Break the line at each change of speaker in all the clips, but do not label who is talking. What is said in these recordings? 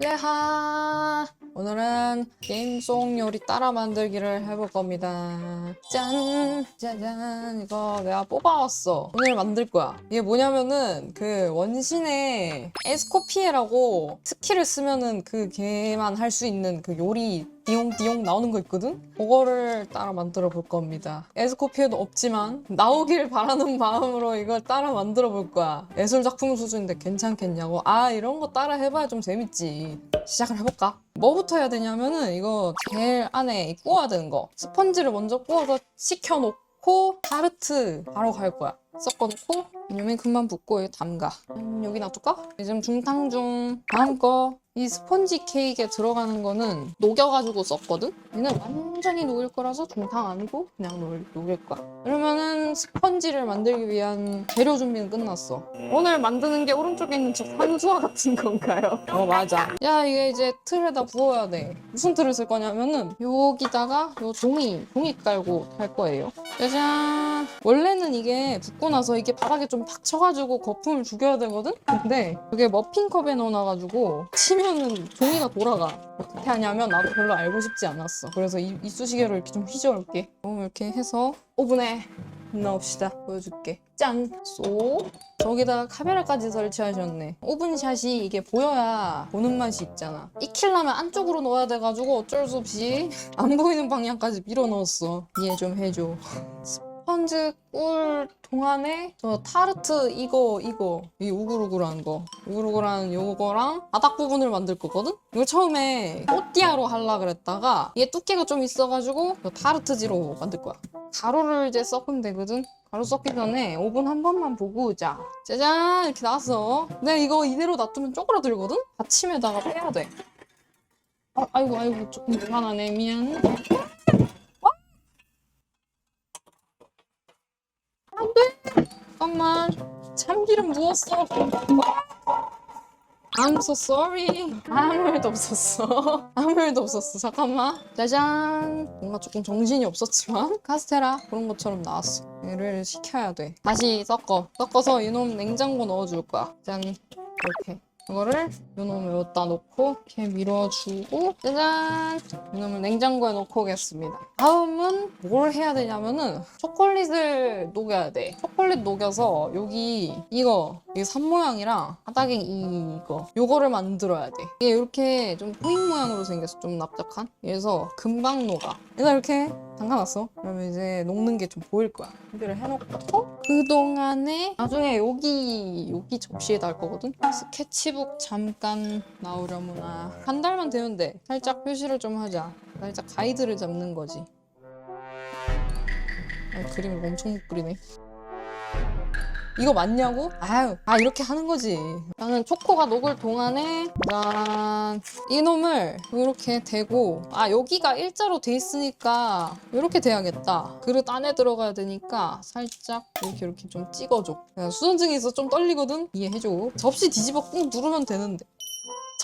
레하. 오늘은 게임송 요리 따라 만들기를 해볼 겁니다. 짠 짜잔 이거 내가 뽑아왔어. 오늘 만들 거야. 이게 뭐냐면은 그 원신의 에스코피에라고 스킬을 쓰면은 그 걔만 할 수 있는 그 요리 띠용띠용 나오는 거 있거든? 그거를 따라 만들어 볼 겁니다. 에스코피에도 없지만 나오길 바라는 마음으로 이걸 따라 만들어 볼 거야. 예술 작품 수준인데 괜찮겠냐고. 아 이런 거 따라 해봐야 좀 재밌지. 시작을 해볼까? 뭐부터 해야 되냐면은 이거 제일 안에 구워야 되는 거. 스펀지를 먼저 구워서 식혀놓고 타르트 바로 갈 거야. 섞어놓고 이놈이 금방 붓고 여기 담가. 음, 여기 놔둘까? 지금 중탕 중. 다음 거. 이 스펀지 케이크에 들어가는 거는 녹여가지고 썼거든? 얘는 완전히 녹일 거라서 중탕 아니고 그냥 녹일, 녹일 거야. 그러면은 스펀지를 만들기 위한 재료 준비는 끝났어. 오늘 만드는 게 오른쪽에 있는 저 산수화 같은 건가요? 어, 맞아. 야, 이게 이제 틀에다 부어야 돼. 무슨 틀을 쓸 거냐면은 여기다가 요 종이, 종이 깔고 할 거예요. 짜잔! 원래는 이게 붓고 나서 이게 바닥에 좀팍 쳐가지고 거품을 죽여야 되거든? 근데 이게 머핀컵에 넣어놔가지고 치면은 종이가 돌아가. 어떻게 하냐면 나도 별로 알고 싶지 않았어. 그래서 이, 이쑤시개로 이렇게 좀 휘저을게. 어, 이렇게 해서 오븐에 넣읍시다. 보여줄게. 짠! 쏙! 저기다가 카메라까지 설치하셨네. 오븐샷이 이게 보여야 보는 맛이 있잖아. 익히려면 안쪽으로 넣어야 돼가지고 어쩔 수 없이 안 보이는 방향까지 밀어 넣었어. 이해 좀 해줘. 스펀지 꿀 동안에 저 타르트 이거 이거. 이 우글우글한 거. 우글우글한 요거랑 바닥 부분을 만들 거거든? 이거 처음에 또띠아로 하려 그랬다가 얘 두께가 좀 있어가지고 저 타르트지로 만들 거야. 가루를 이제 섞으면 되거든? 가루 섞기 전에 오븐 한 번만 보고 오자. 짜잔! 이렇게 나왔어. 근데 이거 이대로 놔두면 쪼그라들거든? 받침에다가 빼야 돼. 아, 아이고 아이고. 조금 불안하네. 미안 잠깐만 참기름 부었어. I'm so sorry. 아무 일도 없었어. 아무 일도 없었어. 잠깐만. 짜잔. 뭔가 조금 정신이 없었지만 카스테라 그런 것처럼 나왔어. 얘를 식혀야 돼. 다시 섞어. 섞어서 이놈 냉장고 넣어줄 거야. 짠. 이렇게 이거를 요놈을 여기다 놓고 이렇게 밀어주고 짜잔! 이놈을 냉장고에 놓고 오겠습니다. 다음은 뭘 해야 되냐면은 초콜릿을 녹여야 돼. 초콜릿 녹여서 여기 이거 이게 산 모양이랑 바닥에 이거. 요거를 만들어야 돼. 이게 이렇게 좀 코인 모양으로 생겼어 좀 납작한? 그래서 금방 녹아. 그래서 이렇게 담가놨어. 그러면 이제 녹는 게 좀 보일 거야. 준비를 해놓고 그동안에 나중에 여기 여기 접시에 달 거거든? 스케치북 잠깐 나오려무나. 한 달만 되면 돼. 살짝 표시를 좀 하자. 살짝 가이드를 잡는 거지. 아, 그림을 엄청 못 그리네 이거 맞냐고? 아유, 아 이렇게 하는 거지. 나는 초코가 녹을 동안에 짠 이놈을 이렇게 대고 아 여기가 일자로 돼 있으니까 이렇게 돼야겠다. 그릇 안에 들어가야 되니까 살짝 이렇게 이렇게 좀 찍어줘. 야, 수전증이 있어 좀 떨리거든? 이해해줘. 접시 뒤집어 꾹 누르면 되는데.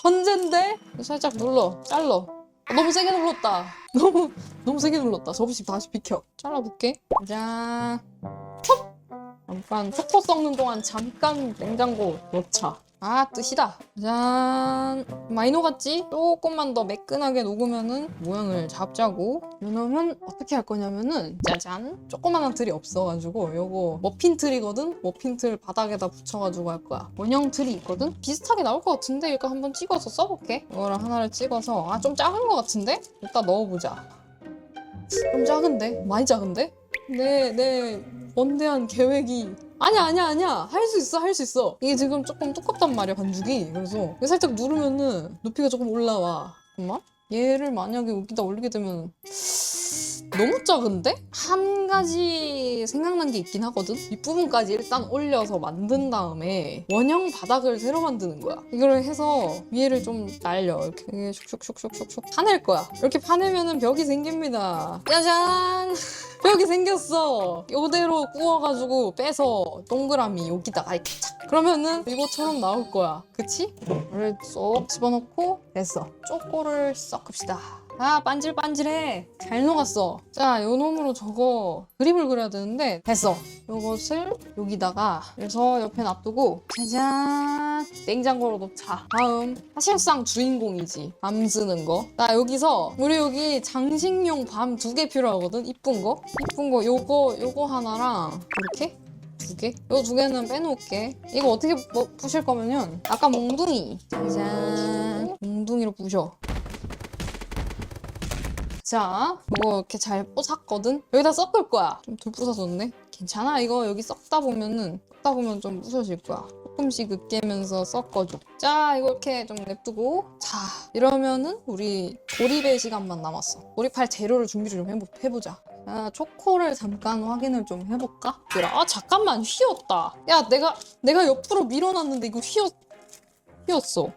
천재인데? 살짝 눌러, 잘러. 아, 너무 세게 눌렀다. 너무 너무 세게 눌렀다. 접시 다시 비켜. 잘라볼게. 짠. 잠깐 초코 썩는 동안 잠깐 냉장고 넣자. 아 뜻이다. 짠. 많이 녹았지? 조금만 더 매끈하게 녹으면은 모양을 잡자고. 요놈은 어떻게 할 거냐면은 짜잔. 조그만한 틀이 없어가지고 요거 머핀 틀이거든? 머핀 틀 바닥에다 붙여가지고 할 거야. 원형 틀이 있거든? 비슷하게 나올 것 같은데 이거 한번 찍어서 써볼게. 이거랑 하나를 찍어서 아 좀 작은 것 같은데? 이따 넣어보자. 좀 작은데? 많이 작은데? 네, 네. 원대한 계획이 아니야 아니야 아니야. 할 수 있어 할 수 있어. 이게 지금 조금 두껍단 말이야 반죽이. 그래서 살짝 누르면은 높이가 조금 올라와. 잠깐만 얘를 만약에 여기다 올리게 되면 너무 작은데? 한 가지 생각난 게 있긴 하거든? 윗부분까지 일단 올려서 만든 다음에 원형 바닥을 새로 만드는 거야. 이거를 해서 위에를 좀 날려. 이렇게 슉슉슉슉슉슉 파낼 거야. 이렇게 파내면은 벽이 생깁니다. 짜잔! 벽이 생겼어. 이대로 구워가지고 빼서 동그라미 여기다가 이렇게 착. 그러면은 이것처럼 나올 거야. 그치? 이를 쏙 집어넣고 됐어. 쪼꼬를 섞읍시다. 아 반질반질해 잘 녹았어 자 요놈으로 저거 그림을 그려야 되는데 됐어 요것을 여기다가 그래서 옆에 놔두고 짜잔 냉장고로 놓자 다음 사실상 주인공이지 밤 쓰는 거 나 여기서 우리 여기 장식용 밤 두 개 필요하거든 이쁜 거 이쁜 거 요거 요거 하나랑 이렇게 두 개? 요 두 개는 빼놓을게. 이거 어떻게 뭐 부실 거면은 아까 몽둥이. 짜잔. 몽둥이로 부셔. 자, 이거 이렇게 잘 뽀샀거든? 여기다 섞을 거야. 좀 덜 부서졌네? 괜찮아. 이거 여기 썩다 보면은, 썩다 보면 좀 부서질 거야. 조금씩 으깨면서 섞어줘. 자, 이거 이렇게 좀 냅두고. 자, 이러면은 우리 조립의 시간만 남았어. 조립할 재료를 준비를 좀 해보, 해보자. 아, 초코를 잠깐 확인을 좀 해볼까? 그래. 아, 잠깐만, 휘었다. 야, 내가, 내가 옆으로 밀어놨는데 이거 휘었, 휘었어.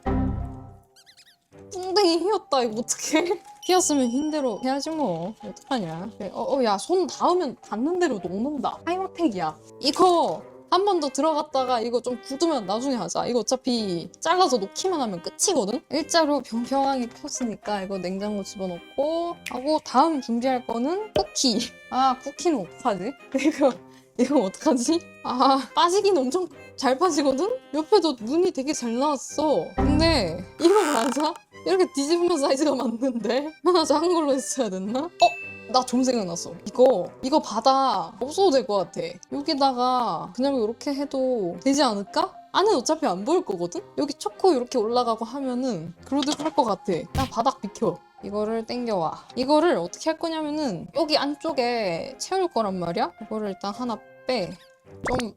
뚱땡이 휘었다, 이거 어떡해? 휘었으면 흰 대로 해야지 뭐. 어떡하냐. 그래, 어, 어, 야, 손 닿으면 닿는 대로 녹는다. 하이머텍이야. 이거 한 번 더 들어갔다가 이거 좀 굳으면 나중에 하자. 이거 어차피 잘라서 놓기만 하면 끝이거든? 일자로 평평하게 폈으니까 이거 냉장고 집어넣고 하고 다음 준비할 거는 쿠키. 아, 쿠키는 어떡하지? 이거, 이거 어떡하지? 아, 빠지긴 엄청 잘 빠지거든? 옆에도 눈이 되게 잘 나왔어. 근데 이거 맞아? 이렇게 뒤집으면 사이즈가 맞는데? 하나 작은 걸로 했어야 됐나? 어? 나 좀 생각났어. 이거, 이거 바다 없어도 될 것 같아. 여기다가 그냥 이렇게 해도 되지 않을까? 안에 어차피 안 보일 거거든? 여기 초코 이렇게 올라가고 하면은 그러듯 할 것 같아. 나 바닥 비켜. 이거를 땡겨와. 이거를 어떻게 할 거냐면은 여기 안쪽에 채울 거란 말이야? 이거를 일단 하나 빼. 좀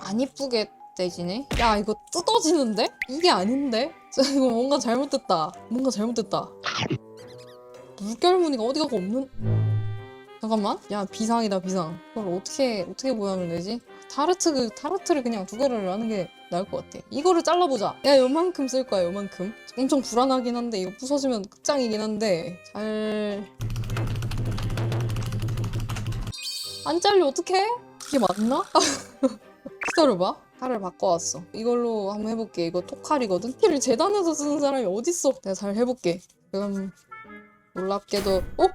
안 이쁘게 떼지네? 야 이거 뜯어지는데? 이게 아닌데? 이거 뭔가 잘못됐다. 뭔가 잘못됐다. 물결 무늬가 어디 가고 없는? 잠깐만. 야 비상이다 비상. 이걸 어떻게 어떻게 보여면 되지? 타르트 그 타르트를 그냥 두 개를 하는 게 나을 것 같아. 이거를 잘라보자. 야 요만큼 쓸 거야 요만큼. 엄청 불안하긴 한데 이거 부서지면 끝장이긴 한데 잘. 안 잘려 어떡해? 이게 맞나? 기다려봐. 칼을 바꿔왔어. 이걸로 한번 해볼게. 이거 토칼이거든? 키를 재단해서 쓰는 사람이 어딨어? 내가 잘 해볼게. 그럼 놀랍게도 어?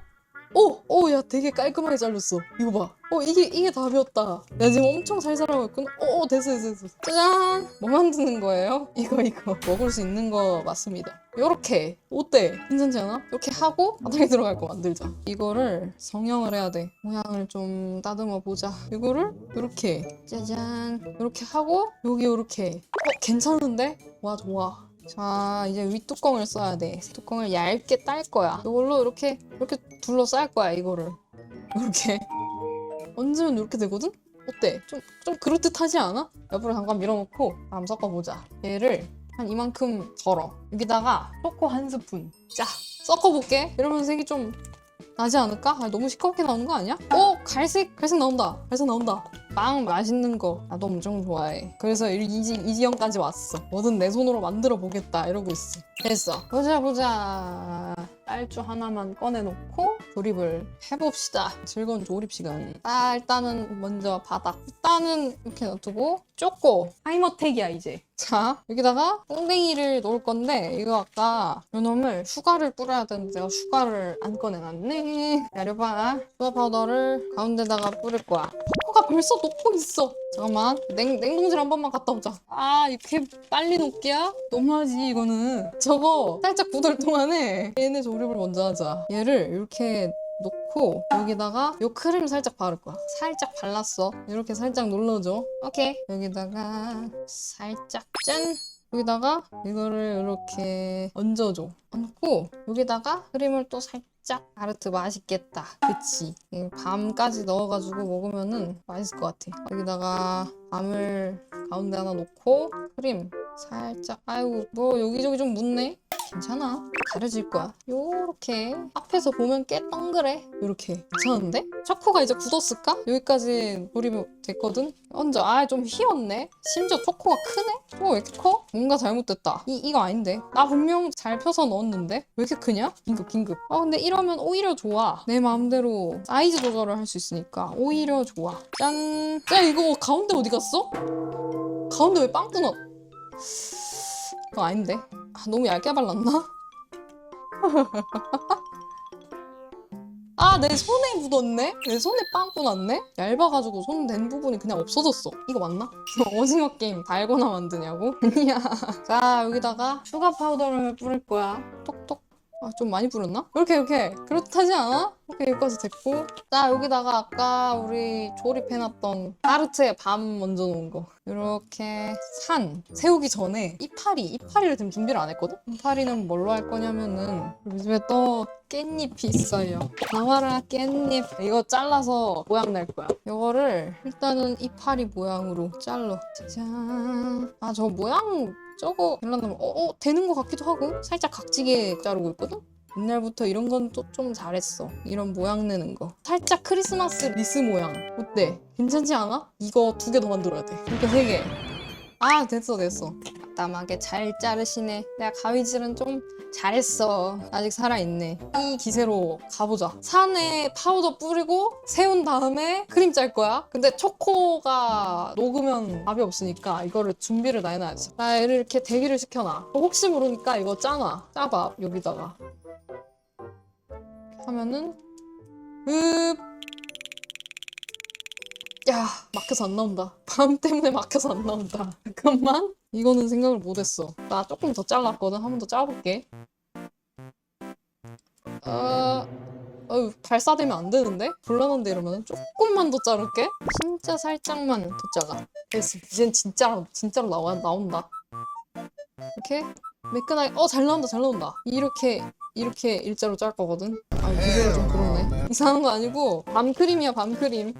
어! 어! 야 되게 깔끔하게 잘렸어. 이거 봐. 어 이게 이게 답이었다. 야 지금 엄청 잘 살아가고 있구나. 어, 어 됐어 됐어 됐어. 짜잔! 뭐 만드는 거예요? 이거 이거 먹을 수 있는 거 맞습니다. 요렇게 어때? 괜찮지 않아? 이렇게 하고 바닥에 들어갈 거 만들자. 이거를 성형을 해야 돼. 모양을 좀 다듬어 보자. 이거를 이렇게 짜잔 이렇게 하고 여기 이렇게. 어 괜찮은데? 와 좋아. 자 이제 윗뚜껑을 써야 돼. 뚜껑을 얇게 딸 거야. 이걸로 이렇게 이렇게 둘러쌀 거야 이거를. 이렇게. 얹으면 이렇게 되거든? 어때? 좀, 좀 그럴듯하지 않아? 옆으로 잠깐 밀어놓고 다음 섞어보자. 얘를 한 이만큼 덜어. 여기다가 초코 한 스푼. 자 섞어볼게. 이러면 색이 좀 나지 않을까? 아, 너무 시커멓게 나오는 거 아니야? 오! 갈색! 갈색 나온다 갈색 나온다 빵 맛있는 거 나도 엄청 좋아해 그래서 이, 이, 지- 이 지경까지 왔어 뭐든 내 손으로 만들어 보겠다 이러고 있어 됐어 보자 보자 딸주 하나만 꺼내놓고 조립을 해봅시다. 즐거운 조립 시간. 아 일단은 먼저 바닥. 일단은 이렇게 놔두고 쪼꼬 하이머텍이야 이제. 자 여기다가 똥댕이를 놓을 건데 이거 아까 요놈을 슈가를 뿌려야 되는데 내가 슈가를 안 꺼내놨네. 기다려봐. 슈가 파우더를 가운데다가 뿌릴 거야 초코가 벌써 녹고 있어. 잠깐만 냉, 냉동실 한 번만 갔다 오자. 아 이렇게 빨리 녹기야? 너무하지 이거는. 저거 살짝 굳을 동안에 얘네 조립을 먼저 하자. 얘를 이렇게 놓고 여기다가 요 크림을 살짝 바를 거야. 살짝 발랐어. 이렇게 살짝 눌러줘. 오케이. 여기다가 살짝 짠. 여기다가 이거를 이렇게 얹어줘. 얹고 여기다가 크림을 또 살짝 아르트 맛있겠다. 그치? 이 밤까지 넣어가지고 먹으면은 맛있을 것 같아. 여기다가 밤을 가운데 하나 놓고 크림 살짝 아이고 뭐 여기저기 좀 묻네 괜찮아 가려질 거야 요렇게 앞에서 보면 꽤 동그래 요렇게 괜찮은데? 초코가 이제 굳었을까? 여기까지 조립이 됐거든? 얹어 아좀 휘었네 심지어 초코가 크네? 초코가 왜 이렇게 커? 뭔가 잘못됐다 이, 이거 아닌데 나 분명 잘 펴서 넣었는데 왜 이렇게 크냐? 긴급 긴급 아 근데 이러면 오히려 좋아 내 마음대로 사이즈 조절을 할 수 있으니까 오히려 좋아 짠! 야 이거 가운데 어디 갔어? 가운데 왜 빵꾸 났 이거 아닌데 아, 너무 얇게 발랐나? 아, 내 손에 묻었네? 내 손에 빵꾸 났네? 얇아가지고 손 댄 부분이 그냥 없어졌어. 이거 맞나? 오징어 게임 달고나 만드냐고? 아니야. 자, 여기다가 슈가 파우더를 뿌릴 거야. 톡톡. 아, 좀 많이 뿌렸나? 이렇게, 이렇게. 그렇다지 않아? 이렇게 여기까지 됐고. 자, 여기다가 아까 우리 조립해놨던 타르트에 밤 먼저 놓은 거. 이렇게 산 세우기 전에 이파리, 이파리를 지금 준비를 안 했거든? 이파리는 뭘로 할 거냐면은 집에 또 깻잎이 있어요. 나와라 깻잎. 이거 잘라서 모양 낼 거야. 이거를 일단은 이파리 모양으로 잘라. 짜잔. 아, 저 모양 저거 될란다면 어, 어 되는 것 같기도 하고 살짝 각지게 자르고 있거든? 옛날부터 이런 건 또 좀 잘했어. 이런 모양 내는 거. 살짝 크리스마스 리스 모양. 어때? 괜찮지 않아? 이거 두 개 더 만들어야 돼. 이렇게 세 개. 아, 됐어, 됐어. 담하게 잘 자르시네. 내가 가위질은 좀 잘했어. 아직 살아있네. 이 기세로 가보자. 산에 파우더 뿌리고 세운 다음에 크림 짤 거야. 근데 초코가 녹으면 답이 없으니까 이거를 준비를 다 해놔야지. 나 얘를 이렇게 대기를 시켜놔. 혹시 모르니까 이거 짜놔. 짜봐, 여기다가. 하면은 흡. 야 막혀서 안 나온다. 밤 때문에 막혀서 안 나온다. 잠깐만. 이거는 생각을 못했어. 나 조금 더 잘랐거든. 한 번 더 짜볼게. 어, 어휴, 발사되면 안 되는데? 곤란한데 이러면 조금만 더 자를게. 진짜 살짝만 더 잘라. 됐어. 이젠 진짜로 진짜로 나와 나온다. 이렇게 매끈하게. 어, 잘 나온다, 잘 나온다. 이렇게 이렇게 일자로 짤 거거든. 아, 비주얼 좀 그렇네. 이상한 거 아니고 밤크림이야, 밤크림.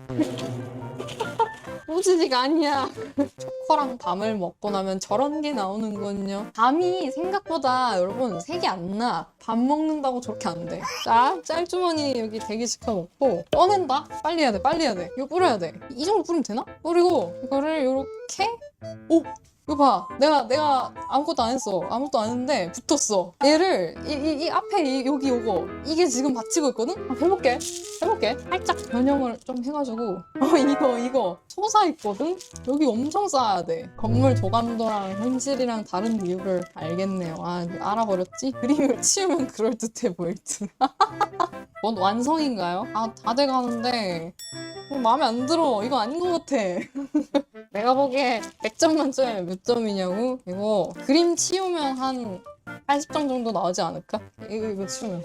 호지지가 아니야. 초코랑 밤을 먹고 나면 저런 게 나오는군요. 밤이 생각보다 여러분 색이 안 나. 밥 먹는다고 저렇게 안 돼. 자, 짤주머니 여기 대기시켜 놓고 꺼낸다. 빨리 해야 돼, 빨리 해야 돼. 이거 뿌려야 돼. 이 정도 뿌리면 되나? 뿌리고 이거를 이렇게 오. 이거 봐. 내가, 내가 아무것도 안 했어. 아무것도 안 했는데 붙었어. 얘를, 이, 이, 이 앞에 이, 여기 요거. 이게 지금 받치고 있거든? 한번 해볼게. 해볼게. 살짝 변형을 좀 해가지고. 어, 이거, 이거. 솟아 있거든? 여기 엄청 쌓아야 돼. 건물 조감도랑 현실이랑 다른 이유를 알겠네요. 아, 알아버렸지? 그림을 치우면 그럴듯해 보일 듯. 뭔 완성인가요? 아, 다 돼가는데. 어, 마음에 안 들어. 이거 아닌 것 같아. 내가 보기에 100점 만점에 몇 점이냐고? 이거 그림 치우면 한 80점 정도 나오지 않을까? 이거 이거 치우면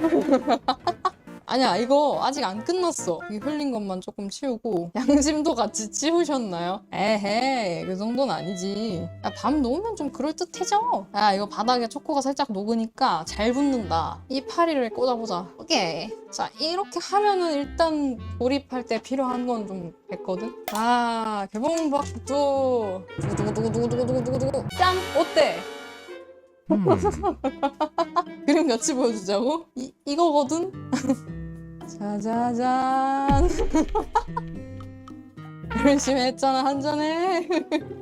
아니야 이거 아직 안 끝났어. 이 흘린 것만 조금 치우고 양심도 같이 치우셨나요? 에헤이 그 정도는 아니지. 야, 밤 놓으면 좀 그럴듯해져. 야 이거 바닥에 초코가 살짝 녹으니까 잘 붙는다. 이 파리를 꽂아보자. 오케이. 자 이렇게 하면은 일단 조립할 때 필요한 건 좀 됐거든? 아 개봉박두. 두구두구두구두구두구두구두구. 짠! 어때? 그림 같이 보여주자고? 이, 이거거든? 짜자잔. 열심히 했잖아 한잔해.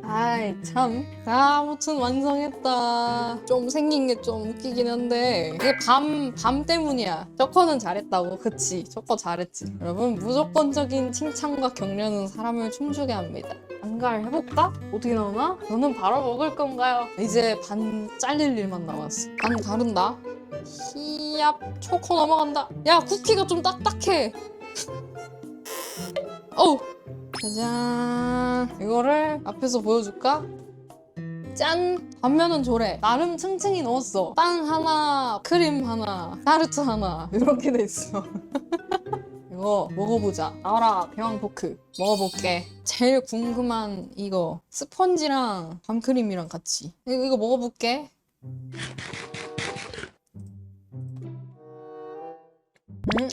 아이 참. 아, 아무튼 완성했다. 좀 생긴 게 좀 웃기긴 한데 이게 밤, 밤 때문이야. 저커는 잘했다고. 그치. 저커 잘했지. 여러분 무조건적인 칭찬과 격려는 사람을 춤추게 합니다. 안갈 해볼까? 어떻게 나오나? 너는 바로 먹을 건가요? 이제 반 잘릴 일만 남았어. 반 가른다. 히 압 초코 넘어간다. 야 쿠키가 좀 딱딱해. 어우. 짜잔. 이거를 앞에서 보여줄까? 짠! 단면은 조래. 나름 층층이 넣었어. 빵 하나 크림 하나 타르트 하나 이렇게 돼 있어. 이거 먹어보자. 나와라 대왕 포크. 먹어볼게. 제일 궁금한 이거. 스펀지랑 밤크림이랑 같이. 이거 먹어볼게 음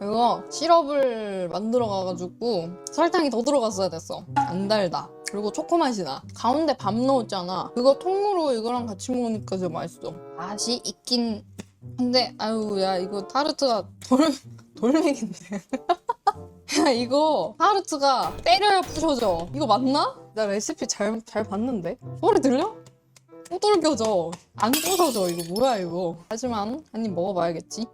이거 시럽을 만들어 가가지고 설탕이 더 들어갔어야 됐어. 안 달다. 그리고 초코 맛이 나 가운데 밤 넣었잖아. 그거 통으로 이거랑 같이 먹으니까 진짜 맛있어. 맛이 있긴 한데 아유 야 이거 타르트가 돌 돌멩인데. 야 이거 타르트가 때려야 부셔져. 이거 맞나? 나 레시피 잘, 잘 봤는데? 소리 들려? 꼬들겨져. 안 부서져. 이거 뭐야 이거? 하지만 한 입 먹어봐야겠지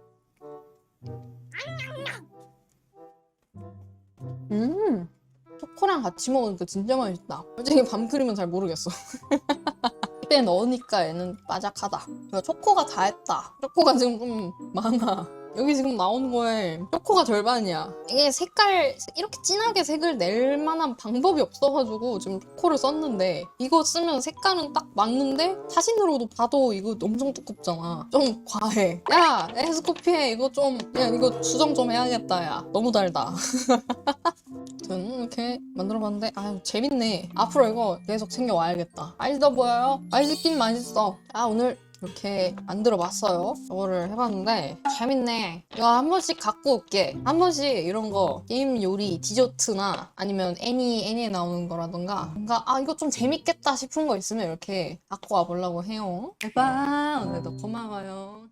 음 초코랑 같이 먹으니까 진짜 맛있다. 솔직히 밤크림은 잘 모르겠어. 입에 넣으니까 얘는 이거 초코가 다 했다. 초코가 지금 좀 많아 여기 지금 나오는 거에 초코가 절반이야. 이게 색깔 이렇게 진하게 색을 낼 만한 방법이 없어가지고 지금 초코를 썼는데 이거 쓰면 색깔은 딱 맞는데 사진으로도 봐도 이거 엄청 두껍잖아. 좀 과해. 야 에스코피에 이거 좀 야 이거 수정 좀 해야겠다 야. 너무 달다. 아무튼 이렇게 만들어봤는데 아유 재밌네. 앞으로 이거 계속 챙겨와야겠다. 맛있어 보여요? 맛있긴 맛있어. 아 오늘 이렇게 만들어봤어요. 이거를 해봤는데 재밌네. 이거 한 번씩 갖고 올게. 한 번씩 이런 거 게임 요리 디저트나 아니면 애니 애니에 나오는 거라던가 뭔가 아 이거 좀 재밌겠다 싶은 거 있으면 이렇게 갖고 와보려고 해요. 오빠 오늘도 고마워요.